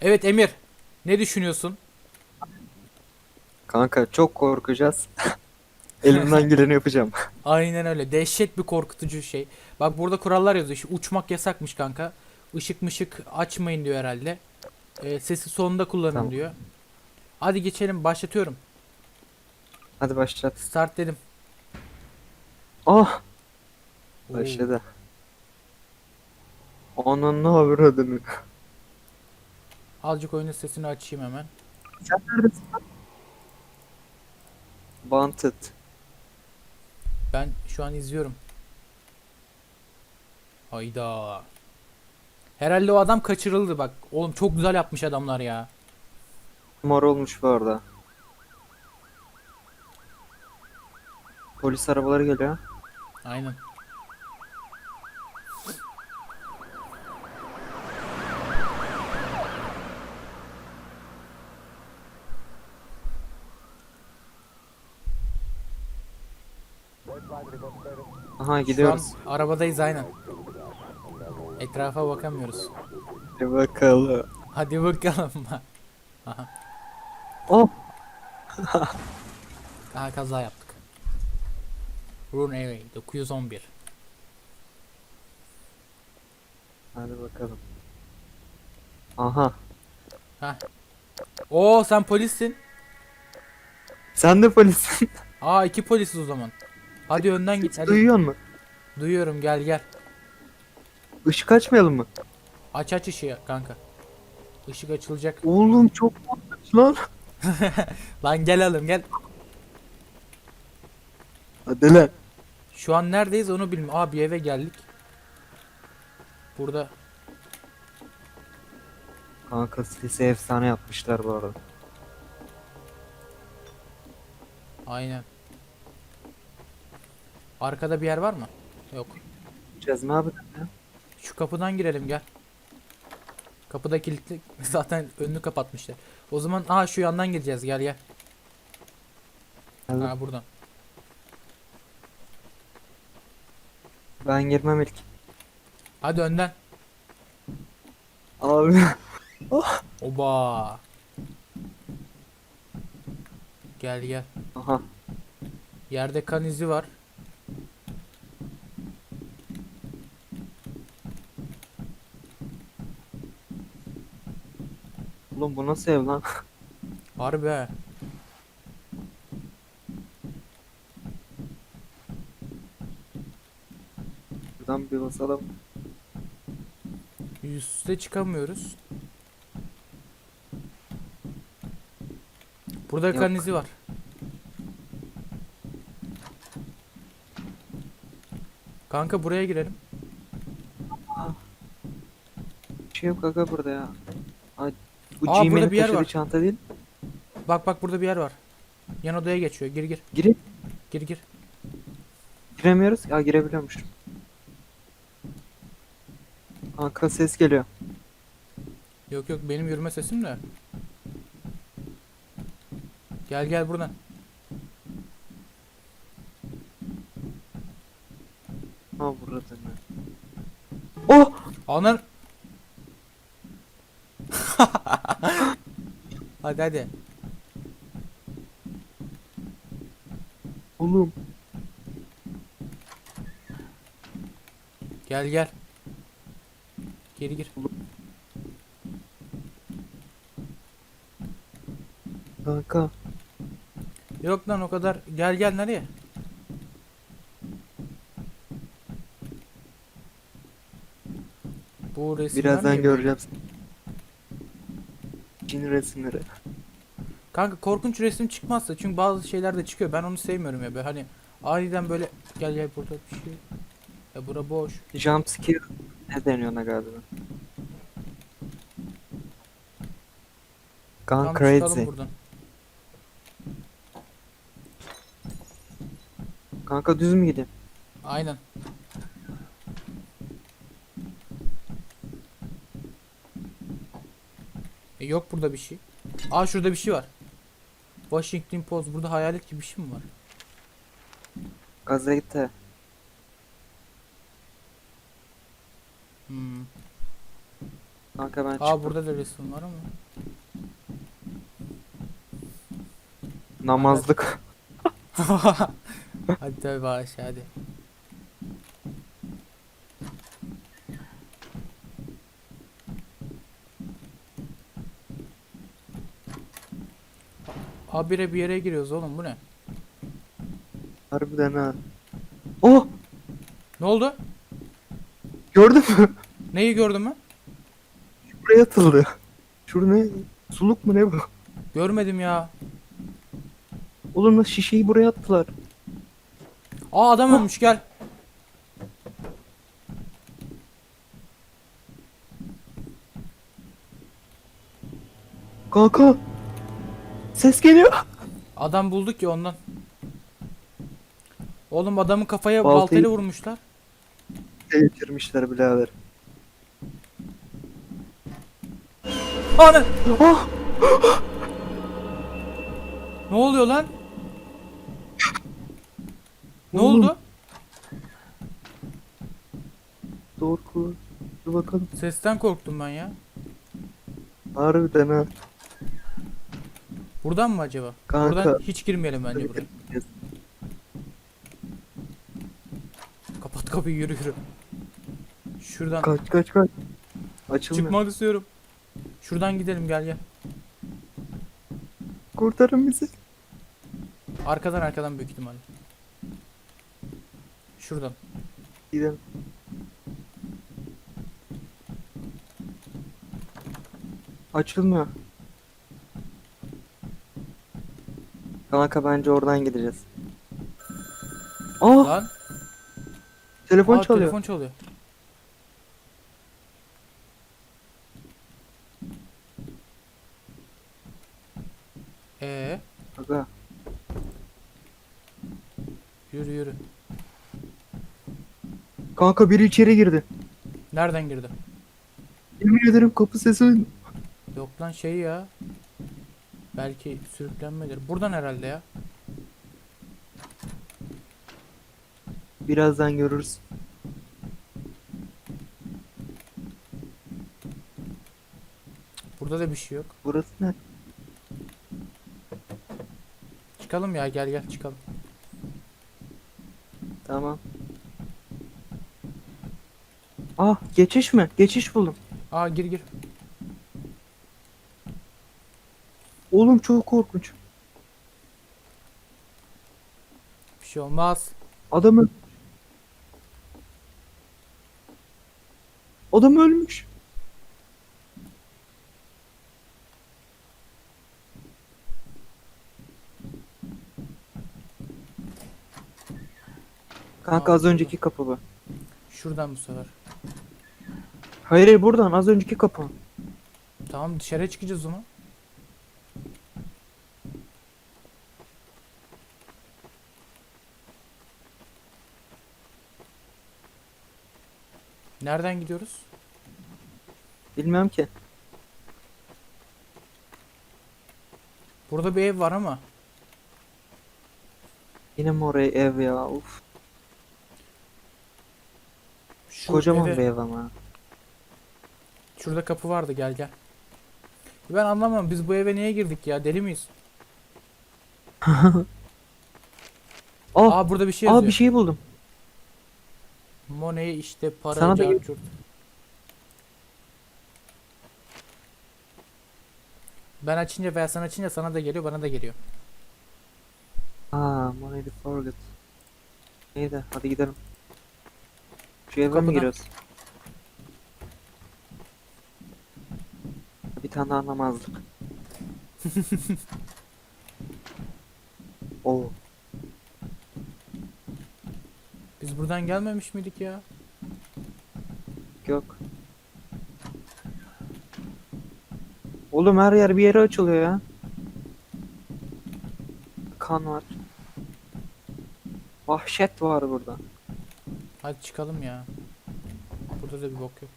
Evet Emir. Ne düşünüyorsun? Kanka çok korkacağız. Elimden geleni yapacağım. Aynen öyle. Dehşet bir korkutucu şey. Bak burada kurallar yazıyor. İşte uçmak yasakmış kanka. Işık mışık açmayın diyor herhalde. Ee, sesi sonunda kullanın Tamam. diyor. Hadi geçelim. Başlatıyorum. Hadi başlat. Start dedim. Oh Oo. başladı. Onun ne haber adını? Azıcık oyunun sesini açayım hemen. Sen neredesin? Wanted. Ben şu an izliyorum. Hayda. Herhalde o adam kaçırıldı bak. Oğlum çok güzel yapmış adamlar ya. Mor olmuş bu arada. Polis arabaları geliyor. Aynen. Aha Şu gidiyoruz. an arabadayız aynen. Etrafa bakamıyoruz. Hadi bakalım. Hadi bakalım. Oh Daha kaza yaptık. Runaway 911. hadi bakalım. Aha. Oo sen polissin. Sen de polissin. Aa iki polisiz o zaman. Hadi önden git. Hadi. Duyuyor musun? Duyuyorum gel gel. Işık açmayalım mı? Aç aç ışığı kanka. Işık açılacak. Oğlum çok korkunç lan. Lan gel alım gel. Hadi lan. Şu an neredeyiz onu bilmiyorum. Aa bir eve geldik. Burada Kanka sesi efsane yapmışlar bu arada. aynen. Arkada bir yer var mı? Yok. Gideceğiz mi abi? Şu kapıdan girelim gel. Kapıda kilitli. Zaten önünü kapatmışlar. O zaman aa şu yandan gireceğiz gel gel. Hadi. Ha buradan. Ben girmem ilk. Hadi önden. Abi. Oba. Gel gel. Aha. Yerde kan izi var. Oğlum bu nasıl ev lan? Harbi he. Buradan bir basalım. Üste çıkamıyoruz. Burada kan Yok. izi var. Kanka buraya girelim. Bir şey yok aga burada ya. Ay, bu Aa, burada bir yer taşıdığı var. çanta değil. Bak bak burada bir yer var. Yan odaya geçiyor. Gir gir. Girip Gir gir. giremiyoruz. Ya girebiliyormuşum. Kanka ses geliyor. Yok yok benim yürüme sesim de. Gel gel buradan. Ha burada mı? Oh! Anan. hadi hadi. Oğlum. Gel gel. Geri gir. Kanka. Yok lan o kadar. Gel gel nereye? Bu resimler Birazdan göreceğim. Cin resimleri. Kanka korkunç resim çıkmazsa çünkü bazı şeyler de çıkıyor. Ben onu sevmiyorum ya. Böyle hani aniden böyle gel gel burada bir şey. Ya bura boş. Jump scare ne deniyor ona galiba? Gone crazy. buradan. Kanka düz mü gideyim? Aynen. E yok burada bir şey. Aa şurada bir şey var. Washington Post. Burada hayalet gibi bir şey mi var? Gazete. Hmm. Kanka ben Aa çıktım. burada da resim var ama. Namazlık. hadi tabi bağış hadi. Habire bir yere giriyoruz oğlum bu ne? Harbiden ha. Oh! Ne oldu? Gördün mü? Neyi gördün mü? Buraya atıldı. Şurada ne? Suluk mu ne bu? Görmedim ya. Oğlum nasıl şişeyi buraya attılar? Aa adam ölmüş gel. Kanka! Ses geliyor. Adam bulduk ya ondan. Oğlum adamın kafaya Baltayı- baltayla vurmuşlar. Geçirmişler birader. Ana! Oh! Ne oluyor lan? Ne Oğlum. oldu? Doğru Dur bakalım. Sesten korktum ben ya. Harbiden ha. Buradan mı acaba? Kanka. Buradan hiç girmeyelim bence buraya. Kapat kapıyı yürü yürü. Şuradan Kaç kaç kaç. Açılmıyor. çıkmak istiyorum. Şuradan gidelim gel gel. Kurtarın bizi. Arkadan arkadan büyük ihtimalle. Şuradan. Gidelim. Açılmıyor. Kanka bence oradan gideceğiz. Ah! Lan. Telefon Aa, çalıyor. telefon çalıyor. Ee, Aga. yürü yürü. Kanka biri içeri girdi. Nereden girdi? Yemin ederim kapı sesi. Yok lan şey ya. Belki sürüklenmedir. Buradan herhalde ya. Birazdan görürüz. Burada da bir şey yok. Burası ne? Çıkalım ya gel gel çıkalım. Tamam. Ah geçiş mi? Geçiş buldum. Aa gir gir. Oğlum çok korkunç. Bir şey olmaz. Adam öl- Adam ölmüş. Kanka az önceki kapı bu. Şuradan bu sefer. Hayır hayır buradan az önceki kapı. Tamam dışarıya çıkacağız o zaman. Nereden gidiyoruz? Bilmem ki. Burada bir ev var ama. Yine mi oraya ev ya? Uf. Şu Kocaman eve- bir ev ama. Şurada kapı vardı gel gel. Ben anlamam biz bu eve niye girdik ya deli miyiz? Ah, Aa burada bir şey aa yazıyor. bir şey buldum. Money işte para Sana da carcurt. Ben açınca veya sen açınca sana da geliyor bana da geliyor. Aa, money to forget. İyi de hadi gidelim. Şu eve mi Kapıdan. giriyoruz? Bir tane daha namazlık. Oo, Biz buradan gelmemiş miydik ya? yok. Oğlum her yer bir yere açılıyor ya. Kan var. Vahşet var burada. Hadi çıkalım ya. Burada da bir bok yok.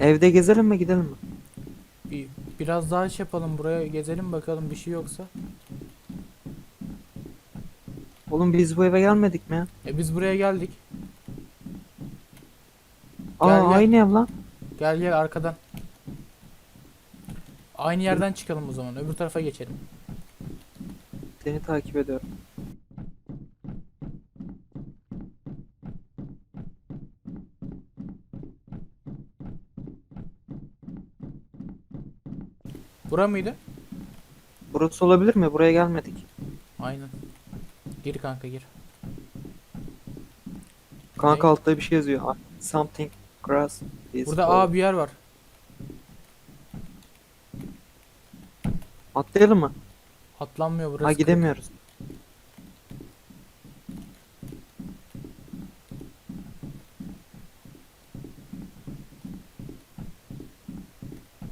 Evde gezelim mi gidelim mi? Bir, biraz daha şey yapalım buraya gezelim bakalım bir şey yoksa. Oğlum biz bu eve gelmedik mi ya? E biz buraya geldik. Aa Gel, gel. aynı ev lan. Gel gel arkadan. Aynı yerden çıkalım o zaman. Öbür tarafa geçelim. Seni takip ediyorum. Bura mıydı? Burası olabilir mi? Buraya gelmedik. Aynen. Gir kanka gir. Kanka Ne? altta bir şey yazıyor. Ah, Something grass is Burada. A bir yer var. Atlayalım mı? Atlanmıyor burası. ha kırık. gidemiyoruz.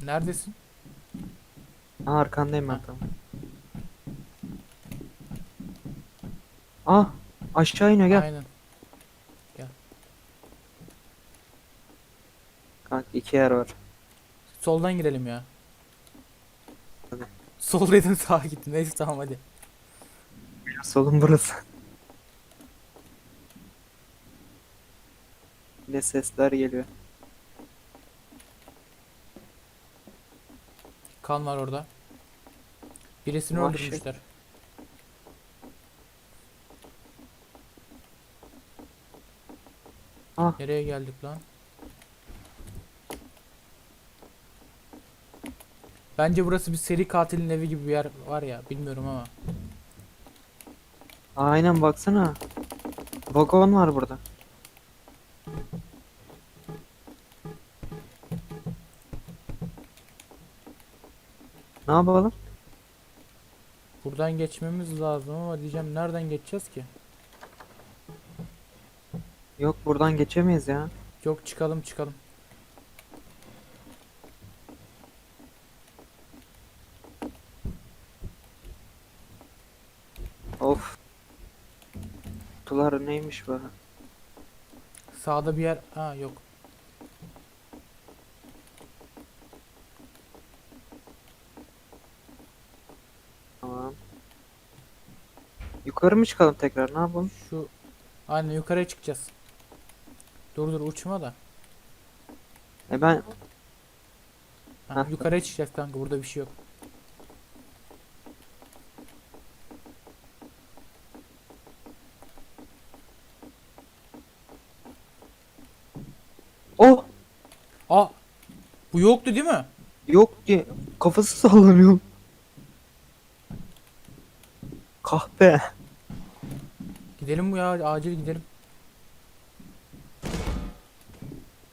Neredesin? Ha arkandayım ben tamam. Ah aşağı iniyor gel. Aynen. Kanka iki yer var. Soldan girelim ya. Hadi. Sol dedim sağa gittim. Neyse tamam hadi. Solun burası. Ne sesler geliyor. Kan var orada. Birisini Vahşet. öldürmüşler. Ah. Nereye geldik lan? Bence burası bir seri katilin evi gibi bir yer var ya bilmiyorum ama. Aynen baksana. Vagon var burada. Ne yapalım? Buradan geçmemiz lazım ama diyeceğim nereden geçeceğiz ki? Yok buradan geçemeyiz ya. Yok çıkalım çıkalım. Of. Kutular neymiş be? Sağda bir yer. Ha yok. Tamam. Yukarı mı çıkalım tekrar? Ne yapalım? Şu aynen yukarıya çıkacağız. Dur dur uçma da. E ben Ha, Heh. yukarıya çıkacağız kanka burada bir şey yok. Oh! Aa bu yoktu değil mi? Yok ki. Kafası sallanıyor. Kahpe. Gidelim bu ya acil gidelim.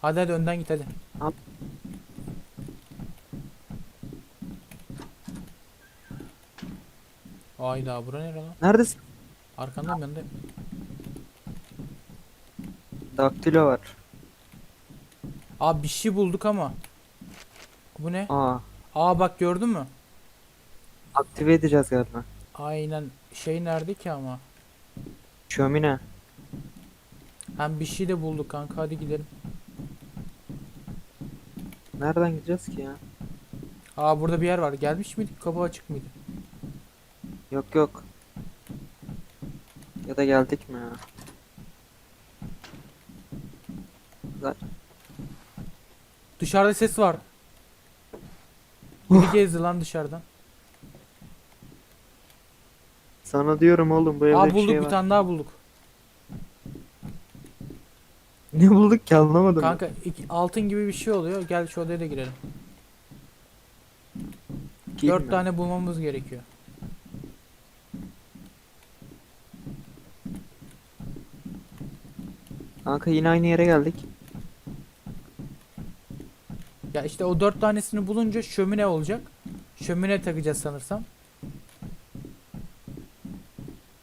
Hadi hadi önden git hadi. Tamam. Ayda bura nere lan? Neredesin? Arkandayım yanındayım. Daktilo var. Abi bir şey bulduk ama. Bu ne? Aa. Aa bak gördün mü? Aktive edeceğiz galiba. Aynen şey nerede ki ama? Şömine. Hem bir şey de bulduk kanka hadi gidelim. Nereden gideceğiz ki ya? Aa burada bir yer var. Gelmiş miydik? Kapı açık mıydı? Yok yok. Ya da geldik mi ya? Zaten- Dışarıda ses var. Biri gezdi lan dışarıdan. Sana diyorum oğlum bu evde Aa bir bulduk şey bir var. tane daha bulduk. Ne bulduk ki anlamadım. Kanka iki- altın gibi bir şey oluyor. Gel şu odaya da girelim. Dört mi? tane bulmamız gerekiyor. Kanka yine aynı yere geldik. Ya işte o dört tanesini bulunca şömine olacak. Şömine takacağız sanırsam.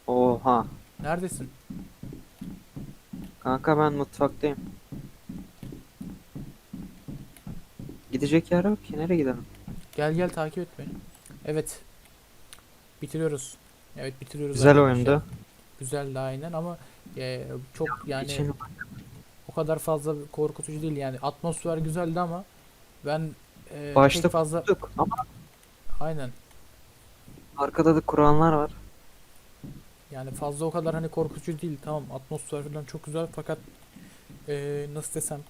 Oha. Neredesin? Kanka ben mutfaktayım. Gidecek yer yok ki. Nereye gidelim? Gel gel takip et beni. Evet. Bitiriyoruz. Evet bitiriyoruz. Güzel arkadaşlar. oyundu. Güzeldi aynen ama e, çok yani İçin- o kadar fazla korkutucu değil yani. Atmosfer güzeldi ama ben e, Başta pek fazla Ama aynen. arkada da Kur'anlar var. Yani fazla o kadar hani korkutucu değil. Tamam atmosfer falan çok güzel fakat e, nasıl desem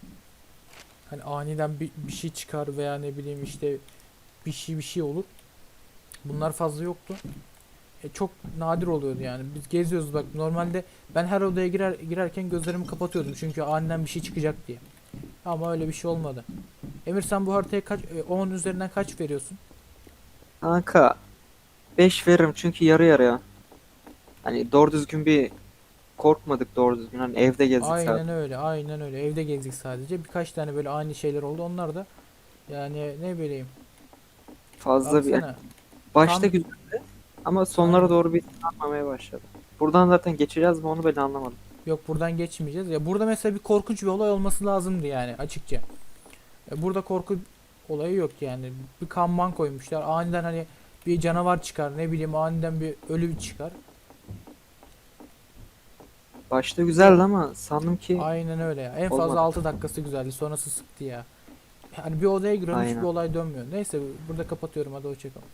Hani aniden bir, bir şey çıkar veya ne bileyim işte bir şey bir şey olur. Bunlar fazla yoktu. E, çok nadir oluyordu yani. Biz geziyoruz bak normalde ben her odaya girer girerken gözlerimi kapatıyordum çünkü aniden bir şey çıkacak diye. Ama öyle bir şey olmadı. Emir sen bu haritaya kaç e, 10 üzerinden kaç veriyorsun? Kanka 5 veririm çünkü yarı yarıya. Hani doğru düzgün bir korkmadık doğru düzgün. Hani evde gezdik Aynen zaten. öyle, aynen öyle. Evde gezdik sadece. Birkaç tane böyle ani şeyler oldu. Onlar da yani ne bileyim. Fazla bir Baksana. başta Tam- güzeldi ama sonlara doğru bir sarmamaya başladı. Buradan zaten geçeceğiz mi onu ben anlamadım. Yok buradan geçmeyeceğiz. Ya burada mesela bir korkunç bir olay olması lazımdı yani açıkça. E, Burada korku olayı yok yani. Bir kanban koymuşlar. Aniden hani bir canavar çıkar. Ne bileyim aniden bir ölü çıkar. Başta güzeldi ama sandım ki Aynen öyle ya. En fazla Olmadı. 6 dakikası güzeldi. Sonrası sıktı ya. Hani bir odaya giriyorum hiçbir olay dönmüyor. Neyse burada kapatıyorum hadi hoşçakalın.